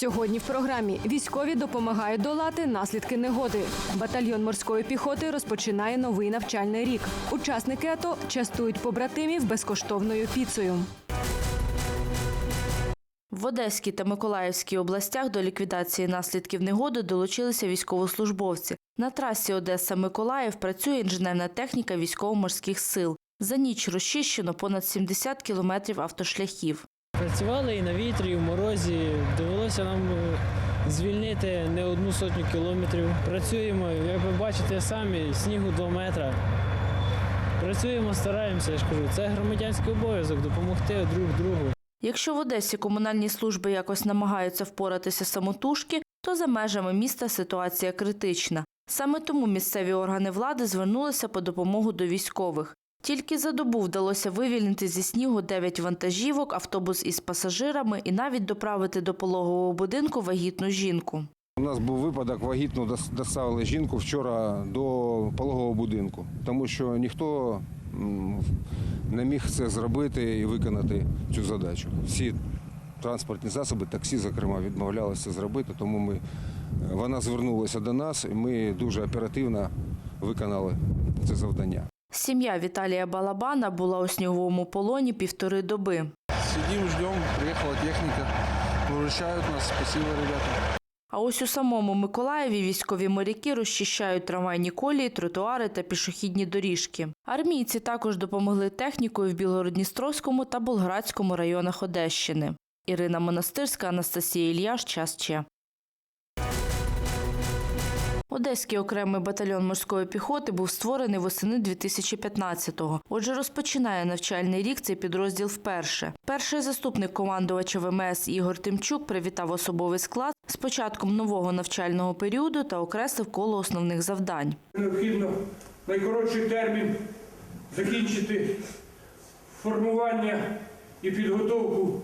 Сьогодні в програмі військові допомагають долати наслідки негоди. Батальйон морської піхоти розпочинає новий навчальний рік. Учасники АТО частують побратимів безкоштовною піцею. В Одеській та Миколаївській областях до ліквідації наслідків негоди долучилися військовослужбовці. На трасі Одеса-Миколаїв працює інженерна техніка військово-морських сил. За ніч розчищено понад 70 кілометрів автошляхів. Працювали і на вітрі, і в морозі. Довелося нам е, звільнити не одну сотню кілометрів. Працюємо, як ви бачите самі, снігу 2 метра. Працюємо, стараємося, я ж кажу. Це громадянський обов'язок допомогти друг другу. Якщо в Одесі комунальні служби якось намагаються впоратися самотужки, то за межами міста ситуація критична. Саме тому місцеві органи влади звернулися по допомогу до військових. Тільки за добу вдалося вивільнити зі снігу 9 вантажівок, автобус із пасажирами і навіть доправити до пологового будинку вагітну жінку. У нас був випадок, вагітну доставили жінку вчора до пологового будинку, тому що ніхто не міг це зробити і виконати цю задачу. Всі транспортні засоби, таксі, зокрема, відмовлялися зробити, тому ми, вона звернулася до нас і ми дуже оперативно виконали це завдання. Сім'я Віталія Балабана була у сніговому полоні півтори доби. Сидим, ждем, приехала техника, выручают нас, спасибо, ребята. А ось у самому Миколаєві військові моряки розчищають трамвайні колії, тротуари та пішохідні доріжки. Армійці також допомогли технікою в Білгородністровському та Болградському районах Одещини. Ірина Монастирська, Анастасія Ільяш, час Че. Одеський окремий батальйон морської піхоти був створений восени 2015-го. Отже, розпочинає навчальний рік цей підрозділ вперше. Перший заступник командувача ВМС Ігор Тимчук привітав особовий склад з початком нового навчального періоду та окреслив коло основних завдань. Необхідно найкоротший термін закінчити формування і підготовку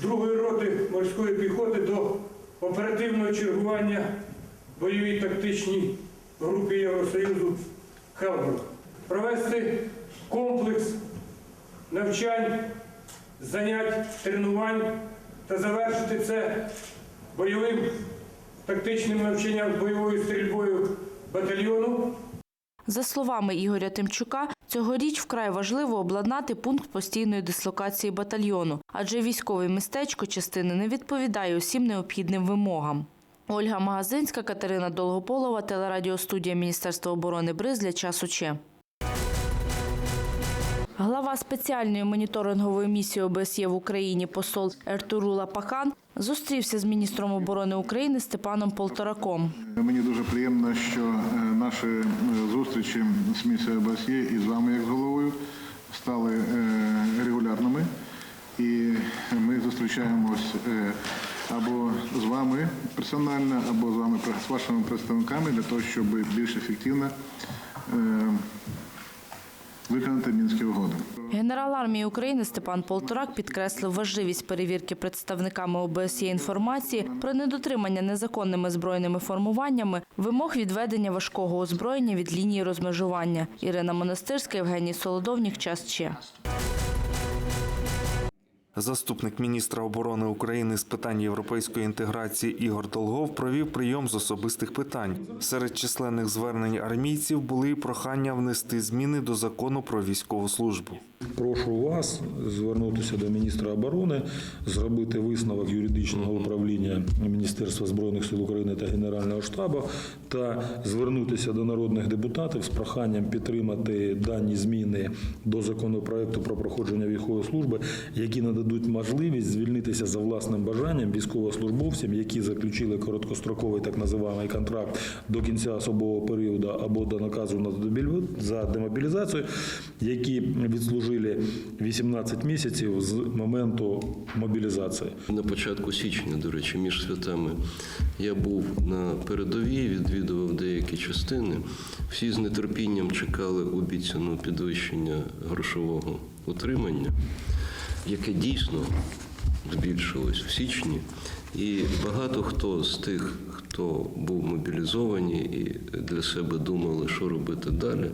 другої роти морської піхоти до оперативного чергування в бойовій тактичній групі Євросоюзу Хелбург. Провести комплекс навчань, занять, тренувань та завершити це бойовим тактичним навчанням бойовою стрільбою батальйону За словами Ігоря Тимчука, цьогоріч вкрай важливо обладнати пункт постійної дислокації батальйону, адже військове містечко частини не відповідає усім необхідним вимогам. Ольга Магазинська, Катерина Долгополова, телерадіостудія Міністерства оборони Бриз для часу Че. Глава спеціальної моніторингової місії ОБСЄ в Україні посол Ертурула Пахан зустрівся з міністром оборони України Степаном Полтораком. Мені дуже приємно, що е, наші е, зустрічі з місією ОБСЄ і з вами, як з головою, стали е, регулярними. І ми зустрічаємось або з вами персонально, або з вами з вашими представниками для того, щоб більш ефективно е, виконати мінські угоди. Генерал армії України Степан Полторак підкреслив важливість перевірки представниками ОБСЄ інформації про недотримання незаконними збройними формуваннями вимог відведення важкого озброєння від лінії розмежування. Ірина Монастирська, Євгеній Солодовнік. Час ще. Заступник міністра оборони України з питань європейської інтеграції Ігор Долгов провів прийом з особистих питань. Серед численних звернень армійців були і прохання внести зміни до закону про військову службу. Прошу вас звернутися до міністра оборони, зробити висновок юридичного управління Міністерства збройних сил України та Генерального штабу та звернутися до народних депутатів з проханням підтримати дані зміни до законопроекту про проходження військової служби, які нададуть можливість звільнитися за власним бажанням військовослужбовцям, які заключили короткостроковий так називаємий контракт до кінця особового періоду або до наказу на за демобілізацію, які відслужили 18 місяців з моменту мобілізації. На початку січня, до речі, між святами я був на передовій, відвідував деякі частини. Всі з нетерпінням чекали обіцяного підвищення грошового утримання, яке дійсно збільшилось в січні. І багато хто з тих, хто був мобілізовані і для себе думали, що робити далі,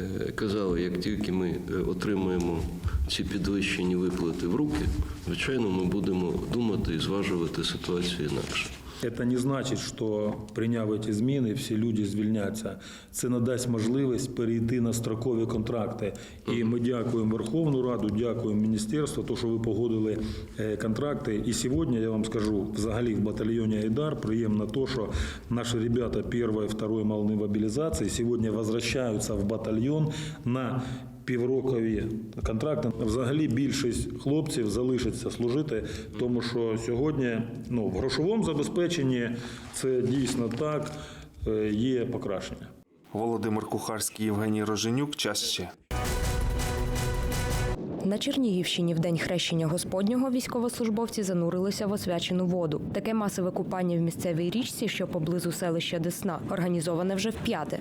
е, казали, як тільки ми е, отримаємо ці підвищені виплати в руки, звичайно, ми будемо думати і зважувати ситуацію інакше. Це не значить, що прийняв ці зміни, всі люди звільняться. Це надасть можливість перейти на строкові контракти. І ми дякуємо Верховну Раду, дякуємо Міністерству, то, що ви погодили е, контракти. І сьогодні я вам скажу, взагалі в батальйоні Айдар приємно то, що наші ребята першої, второї волни мобілізації сьогодні возвращаються в батальйон на піврокові контракти. Взагалі більшість хлопців залишиться служити, тому що сьогодні ну, в грошовому забезпеченні це дійсно так, е, є покращення. Володимир Кухарський, Євгеній Роженюк. Час ще. На Чернігівщині в день хрещення Господнього військовослужбовці занурилися в освячену воду. Таке масове купання в місцевій річці, що поблизу селища Десна, організоване вже вп'яте.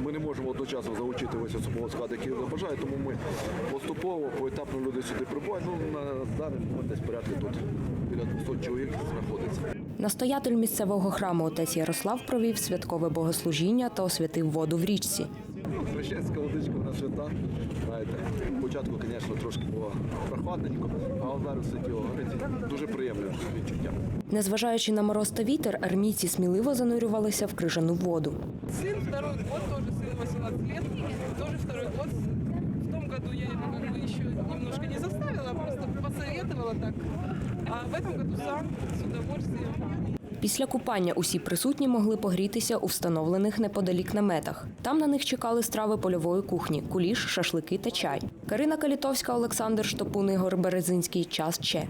Ми не можемо одночасно залучити весь особовий склад, який бажає, тому ми поступово, поетапно люди сюди прибувають. Ну, на даний момент десь порядка тут біля 200 чоловік знаходиться. Настоятель місцевого храму отець Ярослав провів святкове богослужіння та освятив воду в річці. Ну, Хрещенська водичка в нас свята. Знаєте, спочатку, звісно, трошки було прохладненько, а от зараз все тіло горить. Дуже приємне відчуття. Незважаючи на мороз та вітер, армійці сміливо занурювалися в крижану воду. Сын второй год, тоже сын 18 лет, тоже второй год. В том году я его как бы еще немножко не заставила, просто посоветовала так. А в этом году сам с удовольствием. Після купання усі присутні могли погрітися у встановлених неподалік наметах. Там на них чекали страви польової кухні: куліш, шашлики та чай. Карина Калітовська, Олександр Штопун, Ігор Березинський. Час Че.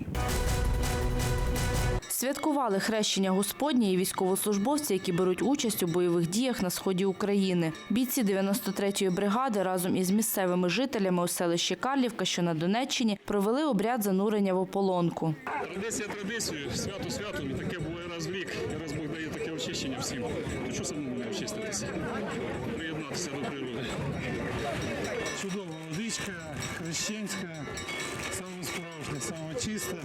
Святкували хрещення Господнє і військовослужбовці, які беруть участь у бойових діях на сході України. Бійці 93-ї бригади разом із місцевими жителями у селищі Карлівка, що на Донеччині, провели обряд занурення в ополонку. Традиція традицію, свято святом, і таке було раз в рік, і раз таке очищення всім. То що самому не очиститися? Приєднатися до природи. Чудова водичка, хрещенська, саме справжня, саме чиста,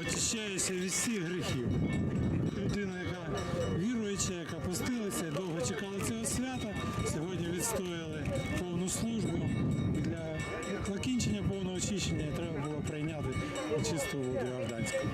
очищається від всіх гріхів. Людина, яка віруюча, яка постилася, довго чекала цього свята, сьогодні відстояли повну службу. Для закінчення повного очищення треба було прийняти чисту воду Йорданську.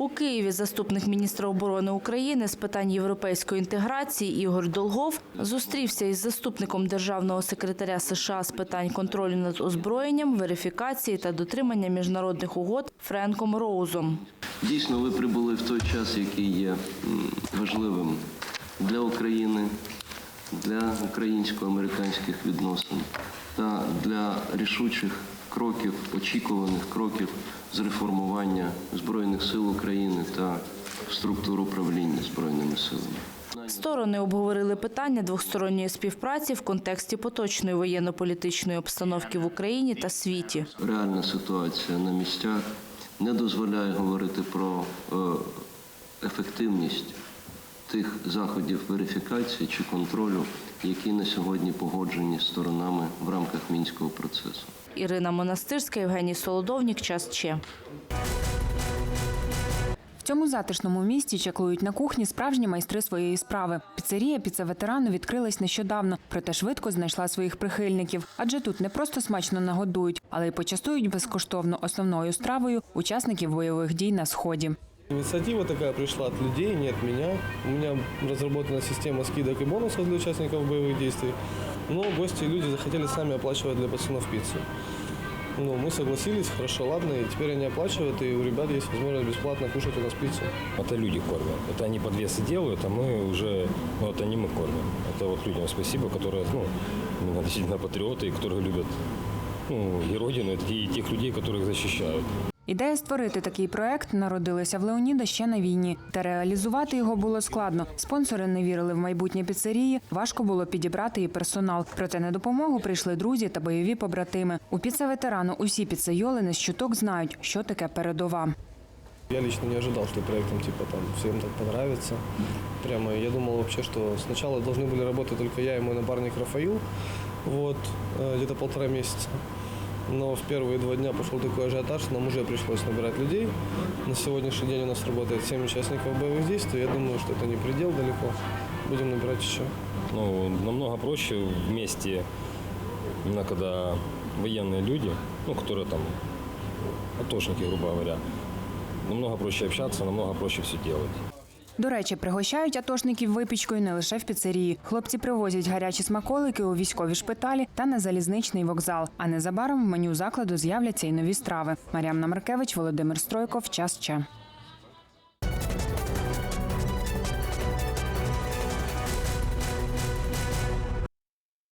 У Києві заступник міністра оборони України з питань європейської інтеграції Ігор Долгов зустрівся із заступником державного секретаря США з питань контролю над озброєнням, верифікації та дотримання міжнародних угод Френком Роузом. Дійсно, ви прибули в той час, який є важливим для України, для українсько-американських відносин та для рішучих кроків, очікуваних кроків з реформування Збройних сил України та структур управління Збройними силами. Сторони обговорили питання двосторонньої співпраці в контексті поточної воєнно-політичної обстановки в Україні та світі. Реальна ситуація на місцях не дозволяє говорити про е, ефективність тих заходів верифікації чи контролю, які на сьогодні погоджені сторонами в рамках мінського процесу. Ірина Монастирська, Євгеній Солодовнік. Час Че. В цьому затишному місті чаклують на кухні справжні майстри своєї справи. Піцерія піца ветерану відкрилась нещодавно, проте швидко знайшла своїх прихильників. Адже тут не просто смачно нагодують, але й почастують безкоштовно основною стравою учасників бойових дій на сході. Инициатива такая пришла от людей, не от меня. У меня разработана система скидок и бонусов для участников боевых действий. Но гости и люди захотели сами оплачивать для пацанов пиццу. Ну, мы согласились, хорошо, ладно, и теперь они оплачивают, и у ребят есть возможность бесплатно кушать у нас пиццу. Это люди кормят. Это они подвесы делают, а мы уже, ну, это не мы кормим. Это вот людям спасибо, которые, ну, именно действительно патриоты, и которые любят, ну, и родину, и тех людей, которых защищают. Ідея створити такий проект народилася в Леоніда ще на війні, та реалізувати його було складно. Спонсори не вірили в майбутнє піцерії, важко було підібрати і персонал. Проте на допомогу прийшли друзі та бойові побратими. У піца-ветерану усі піцейоли не з чуток знають, що таке передова. Я лично не ожидал, что проектом типа там всем так понравится. Прямо я думал вообще, что сначала должны были работать только я и мой напарник Рафаил, вот, э, где-то полтора месяца. Но в первые два дня пошел такой ажиотаж, нам уже пришлось набирать людей. На сегодняшний день у нас работает 7 участников боевых действий. Я думаю, что это не предел далеко. будем набирать еще. Ну, намного проще вместе, именно когда военные люди, ну, которые там, атошники, грубо говоря, намного проще общаться, намного проще все делать. До речі, пригощають атошників випічкою не лише в піцерії. Хлопці привозять гарячі смаколики у військові шпиталі та на залізничний вокзал. А незабаром в меню закладу з'являться й нові страви. Мар'ям Маркевич, Володимир Стройков. Час Че.